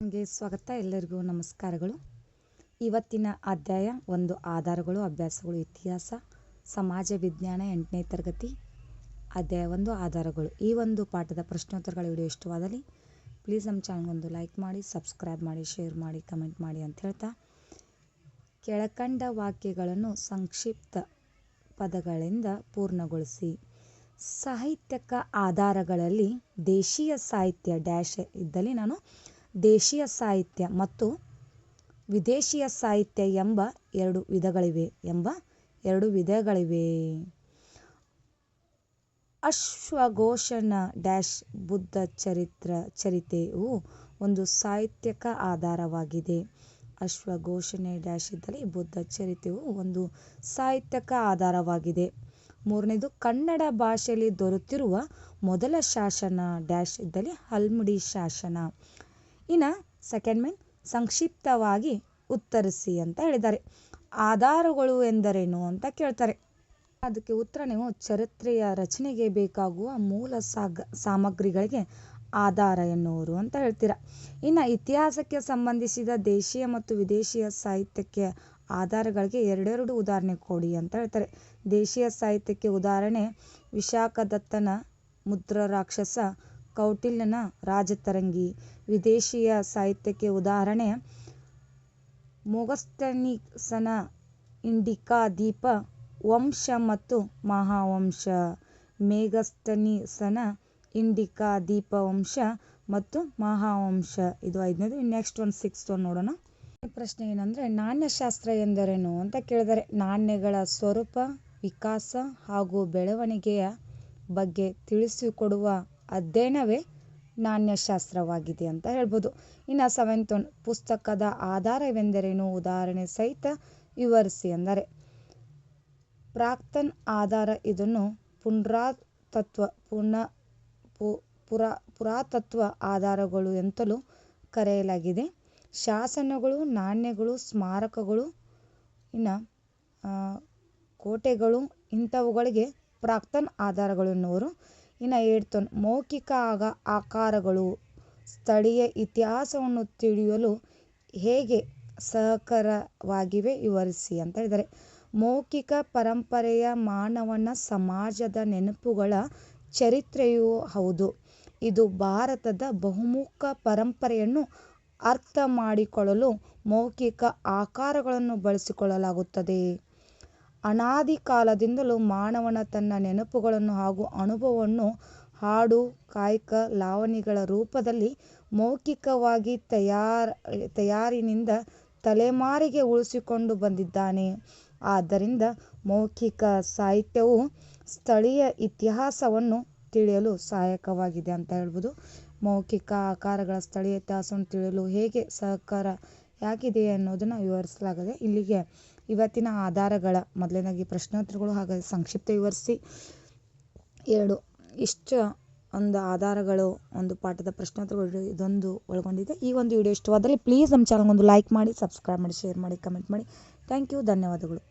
ನಿಮಗೆ ಸ್ವಾಗತ ಎಲ್ಲರಿಗೂ, ನಮಸ್ಕಾರಗಳು. ಇವತ್ತಿನ ಅಧ್ಯಾಯ ಒಂದು, ಆಧಾರಗಳು, ಅಭ್ಯಾಸಗಳು, ಇತಿಹಾಸ, ಸಮಾಜ ವಿಜ್ಞಾನ ಎಂಟನೇ ತರಗತಿ, ಅಧ್ಯಾಯ ಒಂದು, ಆಧಾರಗಳು. ಈ ಒಂದು ಪಾಠದ ಪ್ರಶ್ನೋತ್ತರಗಳ ವಿಡಿಯೋ ಇಷ್ಟವಾದಲ್ಲಿ ಪ್ಲೀಸ್ ನಮ್ಮ ಚಾನಲ್ಗೊಂದು ಲೈಕ್ ಮಾಡಿ ಸಬ್ಸ್ಕ್ರೈಬ್ ಮಾಡಿ ಶೇರ್ ಮಾಡಿ ಕಮೆಂಟ್ ಮಾಡಿ ಅಂತ ಹೇಳ್ತಾ ಕೆಳಕಂಡ ವಾಕ್ಯಗಳನ್ನು ಸಂಕ್ಷಿಪ್ತ ಪದಗಳಿಂದ ಪೂರ್ಣಗೊಳಿಸಿ. ಸಾಹಿತ್ಯಕ ಆಧಾರಗಳಲ್ಲಿ ದೇಶೀಯ ಸಾಹಿತ್ಯ ಡ್ಯಾಶ್ ಇದ್ದಲ್ಲಿ ನಾನು ದೇಶೀಯ ಸಾಹಿತ್ಯ ಮತ್ತು ವಿದೇಶೀಯ ಸಾಹಿತ್ಯ ಎಂಬ ಎರಡು ವಿಧಗಳಿವೆ ಎಂಬ ಎರಡು ವಿಧಗಳಿವೆ. ಅಶ್ವಘೋಷಣ ಡ್ಯಾಶ್ ಬುದ್ಧ ಚರಿತ್ರ ಚರಿತೆಯು ಒಂದು ಸಾಹಿತ್ಯಕ ಆಧಾರವಾಗಿದೆ. ಅಶ್ವಘೋಷಣೆ ಡ್ಯಾಶ್ ಇದ್ದಲ್ಲಿ ಬುದ್ಧ ಚರಿತೆಯು ಒಂದು ಸಾಹಿತ್ಯಕ ಆಧಾರವಾಗಿದೆ. ಮೂರನೇದು, ಕನ್ನಡ ಭಾಷೆಯಲ್ಲಿ ದೊರೆತಿರುವ ಮೊದಲ ಶಾಸನ ಡ್ಯಾಶ್ ಇದ್ದಲ್ಲಿ ಹಲ್ಮುಡಿ ಶಾಸನ. ಇನ್ನು ಸೆಕೆಂಡ್ ಮೆನ್ ಸಂಕ್ಷಿಪ್ತವಾಗಿ ಉತ್ತರಿಸಿ ಅಂತ ಹೇಳಿದ್ದಾರೆ. ಆಧಾರಗಳು ಎಂದರೇನು ಅಂತ ಕೇಳ್ತಾರೆ. ಅದಕ್ಕೆ ಉತ್ತರ ನೀವು ಚರಿತ್ರೆಯ ರಚನೆಗೆ ಬೇಕಾಗುವ ಮೂಲ ಸಾಗ, ಸಾಮಗ್ರಿಗಳಿಗೆ ಆಧಾರ ಎನ್ನುವರು ಅಂತ ಹೇಳ್ತೀರಾ. ಇನ್ನು ಇತಿಹಾಸಕ್ಕೆ ಸಂಬಂಧಿಸಿದ ದೇಶೀಯ ಮತ್ತು ವಿದೇಶೀಯ ಸಾಹಿತ್ಯಕ್ಕೆ ಆಧಾರಗಳಿಗೆ ಎರಡೆರಡು ಉದಾಹರಣೆ ಕೊಡಿ ಅಂತ ಹೇಳ್ತಾರೆ. ದೇಶೀಯ ಸಾಹಿತ್ಯಕ್ಕೆ ಉದಾಹರಣೆ ವಿಶಾಖದತ್ತನ ಮುದ್ರ ರಾಕ್ಷಸ ಕೌಟಿಲ್ಯನ ರಾಜತರಂಗಿ. ವಿದೇಶೀಯ ಸಾಹಿತ್ಯಕ್ಕೆ ಉದಾಹರಣೆ ಮೊಗಸ್ತನಿಸನ ಇಂಡಿಕಾ ದೀಪ ವಂಶ ಮತ್ತು ಮಹಾವಂಶ. ಮೇಗಸ್ತನಿಸನ ಇಂಡಿಕಾ ದೀಪ ವಂಶ ಮತ್ತು ಮಹಾವಂಶ. ಇದು ಐದನೇದು. ನೆಕ್ಸ್ಟ್ ಒಂದು ಸಿಕ್ಸ್ತ್ ಒಂದು ನೋಡೋಣ. ಪ್ರಶ್ನೆ ಏನಂದರೆ, ನಾಣ್ಯಶಾಸ್ತ್ರ ಎಂದರೇನು ಅಂತ ಕೇಳಿದರೆ, ನಾಣ್ಯಗಳ ಸ್ವರೂಪ, ವಿಕಾಸ ಹಾಗೂ ಬೆಳವಣಿಗೆಯ ಬಗ್ಗೆ ತಿಳಿಸಿಕೊಡುವ ಅಧ್ಯಯನವೇ ನಾಣ್ಯಶಾಸ್ತ್ರವಾಗಿದೆ ಅಂತ ಹೇಳ್ಬೋದು. ಇನ್ನು ಸೆವೆಂತ್ ಒನ್ ಪುಸ್ತಕದ ಆಧಾರವೆಂದರೇನು? ಉದಾಹರಣೆ ಸಹಿತ ವಿವರಿಸಿ ಅಂದರೆ, ಪ್ರಾಕ್ತನ್ ಆಧಾರ ಇದನ್ನು ಪುನರಾತತ್ವ, ಪುನ ಪುರಾ, ಪುರಾತತ್ವ ಆಧಾರಗಳು ಎಂತಲೂ ಕರೆಯಲಾಗಿದೆ. ಶಾಸನಗಳು, ನಾಣ್ಯಗಳು, ಸ್ಮಾರಕಗಳು, ಇನ್ನು ಕೋಟೆಗಳು, ಇಂಥವುಗಳಿಗೆ ಪ್ರಾಕ್ತನ್ ಆಧಾರಗಳು ಎನ್ನುವರು ಇನ್ನು ಹೇಳ್ತನ್, ಮೌಖಿಕ ಆಗ ಆಕಾರಗಳು, ಸ್ಥಳೀಯ ಇತಿಹಾಸವನ್ನು ತಿಳಿಯಲು ಹೇಗೆ ಸಹಕಾರವಾಗಿವೆ ವಿವರಿಸಿ ಅಂತ ಹೇಳಿದ್ದಾರೆ. ಮೌಖಿಕ ಪರಂಪರೆಯ ಮಾನವನ ಸಮಾಜದ ನೆನಪುಗಳ ಚರಿತ್ರೆಯೂ ಹೌದು. ಇದು ಭಾರತದ ಬಹುಮುಖ ಪರಂಪರೆಯನ್ನು ಅರ್ಥ ಮಾಡಿಕೊಳ್ಳಲು ಮೌಖಿಕ ಆಕಾರಗಳನ್ನು ಬಳಸಿಕೊಳ್ಳಲಾಗುತ್ತದೆ. ಅನಾದಿ ಕಾಲದಿಂದಲೂ ಮಾನವನ ತನ್ನ ನೆನಪುಗಳನ್ನು ಹಾಗೂ ಅನುಭವವನ್ನು ಹಾಡು, ಕಾಯಕ, ಲಾವಣಿಗಳ ರೂಪದಲ್ಲಿ ಮೌಖಿಕವಾಗಿ ತಯಾರ, ತಯಾರಿನಿಂದ ತಲೆಮಾರಿಗೆ ಉಳಿಸಿಕೊಂಡು ಬಂದಿದ್ದಾನೆ. ಆದ್ದರಿಂದ ಮೌಖಿಕ ಸಾಹಿತ್ಯವು ಸ್ಥಳೀಯ ಇತಿಹಾಸವನ್ನು ತಿಳಿಯಲು ಸಹಾಯಕವಾಗಿದೆ ಅಂತ ಹೇಳ್ಬೋದು. ಮೌಖಿಕ ಆಕಾರಗಳ ಸ್ಥಳೀಯ ಇತಿಹಾಸವನ್ನು ತಿಳಿಯಲು ಹೇಗೆ ಸಹಕಾರಿಯಾಗಿದೆ ಅನ್ನೋದನ್ನು ವಿವರಿಸಲಾಗಿದೆ ಇಲ್ಲಿಗೆ ಇವತ್ತಿನ ಆಧಾರಗಳ ಮೊದಲನೇದಾಗಿ ಪ್ರಶ್ನೋತ್ತರಗಳು ಹಾಗೆ ಸಂಕ್ಷಿಪ್ತ ವಿವರಿಸಿ. ಎರಡು, ಇಷ್ಟು ಒಂದು ಆಧಾರಗಳು ಒಂದು ಪಾಠದ ಪ್ರಶ್ನೋತ್ತರಗಳು ಇದೊಂದು ಒಳಗೊಂಡಿದೆ. ಈ ಒಂದು ವಿಡಿಯೋ ಇಷ್ಟವಾದಲ್ಲಿ ಪ್ಲೀಸ್ ನಮ್ಮ ಚಾನಲ್ಗೊಂದು ಲೈಕ್ ಮಾಡಿ ಸಬ್ಸ್ಕ್ರೈಬ್ ಮಾಡಿ ಶೇರ್ ಮಾಡಿ ಕಮೆಂಟ್ ಮಾಡಿ. ಥ್ಯಾಂಕ್ ಯು ಧನ್ಯವಾದಗಳು.